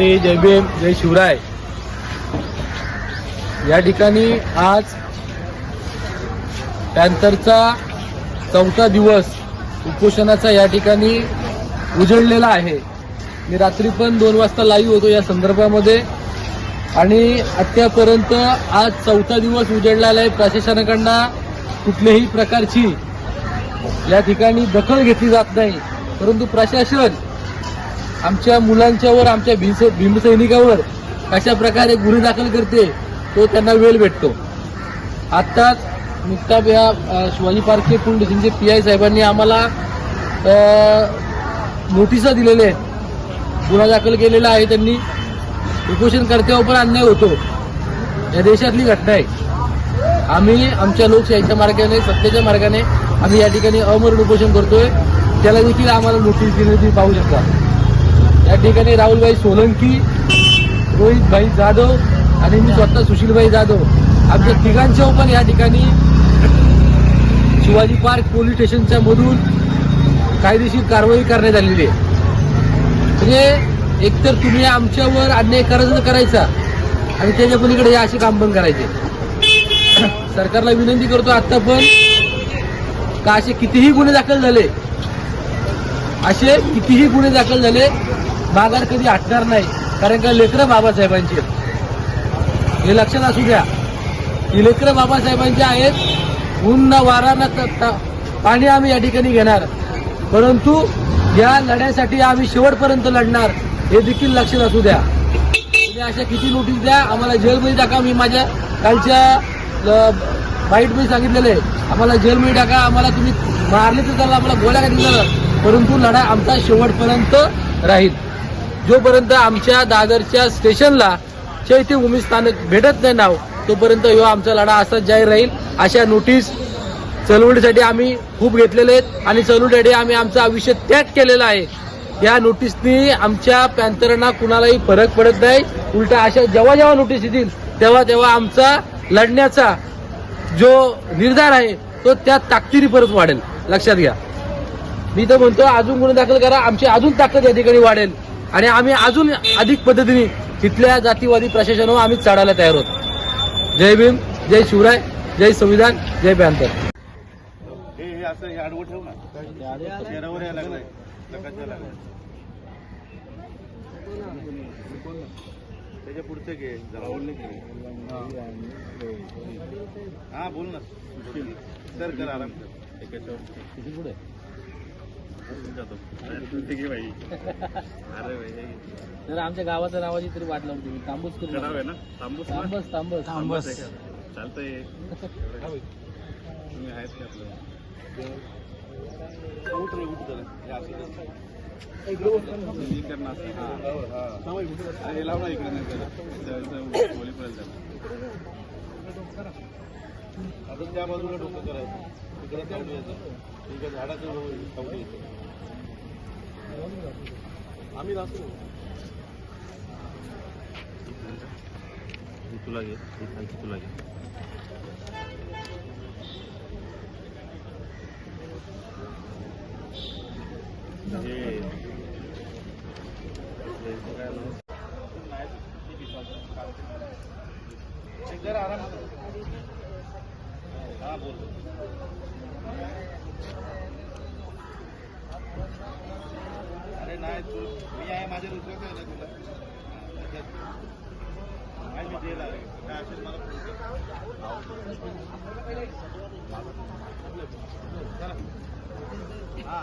जय भीम जय शिवराय. या ठिकाणी आज पॅन्थरचा चौथा दिवस उपोषणाचा या ठिकाणी उजळलेला आहे. मी रात्री पण दोन वाजता लाईव्ह होतो या संदर्भामध्ये. आणि आत्तापर्यंत आज चौथा दिवस उजळलेला आहे. प्रशासनाकडनं कुठल्याही प्रकारची या ठिकाणी दखल घेतली जात नाही. परंतु प्रशासन आमच्या मुलांच्यावर आमच्या भीम भीमसैनिकावर कशा प्रकारे गुन्हे दाखल करते तो त्यांना वेळ भेटतो. आत्ताच नुकताच या शिवाजी पार्कचे पोलीस स्टेशनचे पी आय साहेबांनी आम्हाला नोटिसा दिलेल्या आहेत. गुन्हा दाखल केलेला आहे त्यांनी. उपोषणकर्त्यावर पण अन्याय होतो. या देशातली घटना आहे. आम्ही आमच्या लोकशाहीच्या मार्गाने सत्तेच्या मार्गाने आम्ही या ठिकाणी अमरण उपोषण करतोय. त्याला देखील आम्हाला नोटीस दिली तुम्ही पाहू शकता. या ठिकाणी राहुलभाई सोलंकी रोहितभाई जाधव आणि मी स्वतः सुशीलभाई जाधव. आमच्या तिघांच्या पण या ठिकाणी शिवाजी पार्क पोलीस स्टेशनच्या मधून कायदेशीर कारवाई करण्यात आलेली आहे. म्हणजे एकतर तुम्ही आमच्यावर अन्याय करायचा तर करायचा आणि त्याच्या पलीकडे हे असे काम पण करायचे. सरकारला विनंती करतो आता पण का असे कितीही गुन्हे दाखल झाले असे कितीही गुन्हे दाखल झाले माघार कधी हटणार नाही. कारण का लेकरं बाबासाहेबांची हे लक्षात असू द्या. ही लेकरं बाबासाहेबांची आहेत. ऊन ना वारा ना पाणी आम्ही या ठिकाणी घेणार. परंतु या लढ्यासाठी आम्ही शेवटपर्यंत लढणार हे देखील लक्षात असू द्या. तुम्ही अशा किती नोटीस द्या. आम्हाला जेलमध्ये टाका. मी माझ्या कालच्या बाईटमध्ये सांगितलेलं आहे. आम्हाला जेलमध्ये टाका. आम्हाला तुम्ही मारले तर त्याला आम्हाला गोळ्या काही दिल्या परंतु लढा आमचा शेवटपर्यंत राहील. जोपर्यंत आमच्या दादरच्या स्टेशनला चैत्यभूमी स्थानक भेटत नाही नाव तोपर्यंत ह्यो आमचा लढा असाच जाहीर राहील. अशा नोटीस चळवळीसाठी आम्ही खूप घेतलेले आहेत आणि चळवळीसाठी आम्ही आमचं आयुष्य त्याग केलेलं आहे. या नोटीसनी आमच्या पॅन्थरांना कुणालाही फरक पडत नाही. उलटा अशा जेव्हा जेव्हा नोटीस येतील तेव्हा तेव्हा आमचा लढण्याचा जो निर्धार आहे तो त्या ताकदीने परत वाढेल. लक्षात घ्या. मी तर म्हणतो अजून गुन्हे दाखल करा आमची अजून ताकद या ठिकाणी वाढेल. आणि आम्ही अजून अधिक पद्धतीने तिथल्या जातीवादी प्रशासनावर आम्ही चढायला तयार आहोत. जय भीम जय शिवराय जय संविधान जय पॅन्थर हे असं हे आडवं ठेव ना. चेहऱ्यावर यायला लागलाय. त्याच्या पुढचं घे हा. बोल ना. सर कर आराम कर. त्याच्यावर पुढे जातो अरे घे बाई अरे बाई हे घे. तर आमच्या गावाच्या नावाची तरी वाट लावून तुम्ही तांबूस करू खराब नका. आहे ना? तांबूस ना? तांबस तांबस. तांबूस? चालतंय. तुम्ही आहेत का आपलं? उठ रे उठ जरा. अरे इकडे नाही आता त्या बाजूला डोकं करायचं. इकडे सावली यायचं. इकडे झाडाचं सावली येतं आम्ही राहतो. तुला घे तुला घे. जरा आराम हा बोल अरे नाही तू मी आहे माझ्या रुचत आहे ना तुला काय मी जेल आहे काय असेल मला फोन कर चला. हा